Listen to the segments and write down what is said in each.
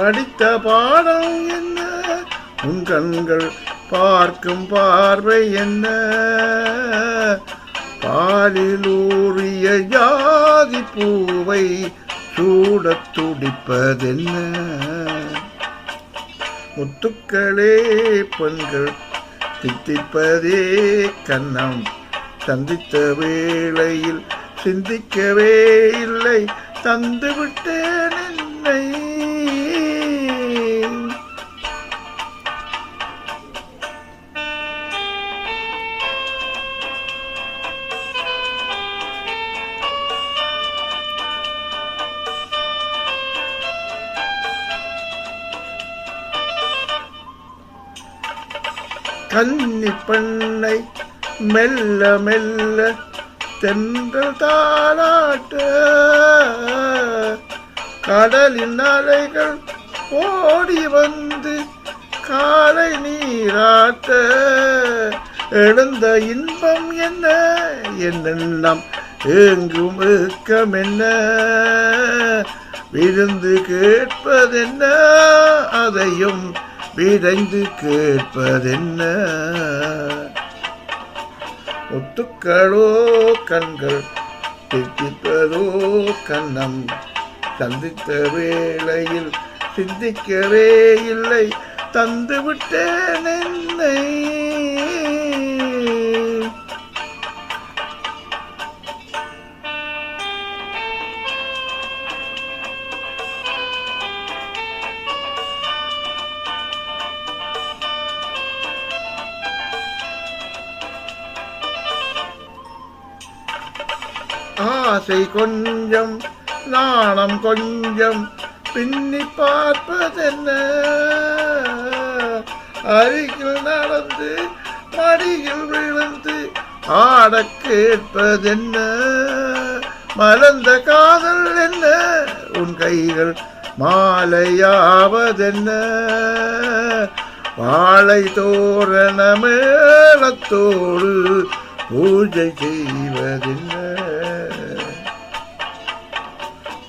படித்த பாடம் என்ன? உன் கண்கள் பார்க்கும் பார்வை என்ன? பாலில் ஊறிய ஜாதி பூவை சூடத் துடிப்பதென்ன? முத்துக்களே பெண்கள் தித்திப்பதே கண்ணம். சந்தித்த வேளையில் சிந்திக்கவே இல்லை. தந்துவிட்டேன் என்னை. கன்னி பண்ணை மெல்ல மெல்ல தென்றல் தாளாட்ட. கடலின் அலைகள் ஓடி வந்து காலை நீராட்ட. எழுந்த இன்பம் என்ன? என்னெல்லாம் ஏங்கும் ஏக்கம் என்ன? விருந்து கேட்பதென்ன? அதையும் விரைந்து கேட்பதென்ன? முத்துக்களோ கண்கள் திட்டிப்பதோ கண்ணம் சந்தித்த வேளையில் சிந்திக்கவே இல்லை. தந்து விட்டேன் என்னை. ஆசை கொஞ்சம் நாணம் கொஞ்சம் பின்னி பார்ப்பதென்ன? அருகில் நடந்து மடியில் விழுந்து ஆட கேட்பதென்ன? மலர்ந்த காதல் என்ன? உன் கைகள் மாலையாவதென்ன? வாழை தோரண மேளத்தோடு பூஜை செய்வதென்ன?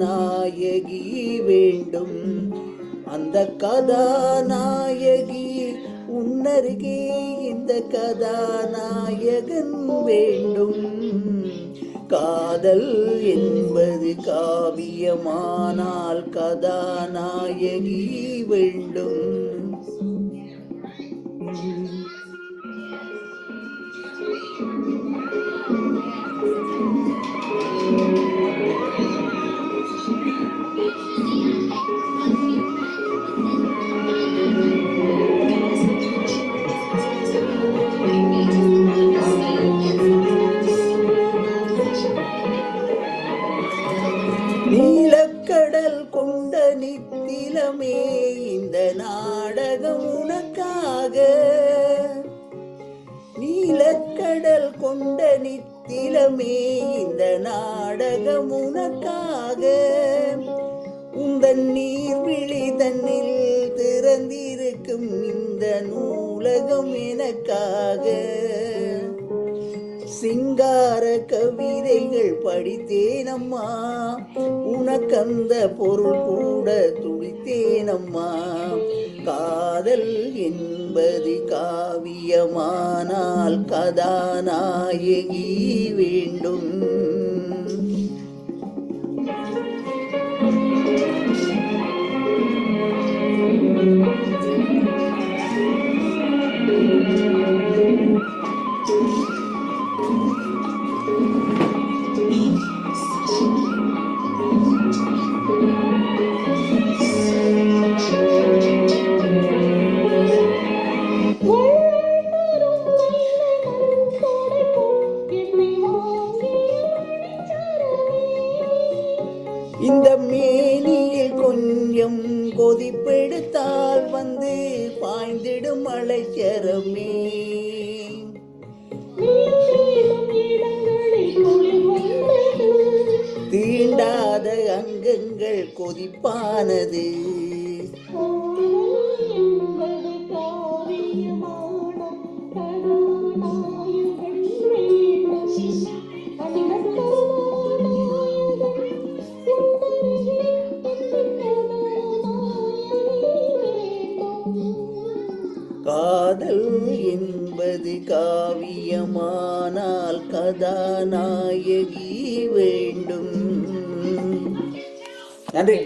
கதாநாயகி வேண்டும். அந்த கதாநாயகி உன்னருகே இந்த கதாநாயகன் வேண்டும். காதல் என்பது காவியமானால் கதாநாயகி வேண்டும். நீலக்கடல் கொண்ட நித்திலமே இந்த நாடகம் உனக்காக. நீலக்கடல் கொண்ட நித்திலமே இந்த நாடகம் உனக்காக. உந்தன் நீர்விழி தன்னில் திறந்திருக்கும் இந்த நூலகம் எனக்காக. சிங்கார கவிதைகள் படித்தேனம்மா. உனக்கந்த பொருள் கூட துடித்தேனம்மா காதல் என்பது காவியமானால் கதாநாயகி வேண்டும். கொதிப்பெடுத்தால் வந்து பாய்ந்திடும் அலைச்சரமே தீண்டாத அங்கங்கள் கொதிப்பானது. காதல் என்பது காவியமானால் கதாநாயகி வேண்டும். நன்றி.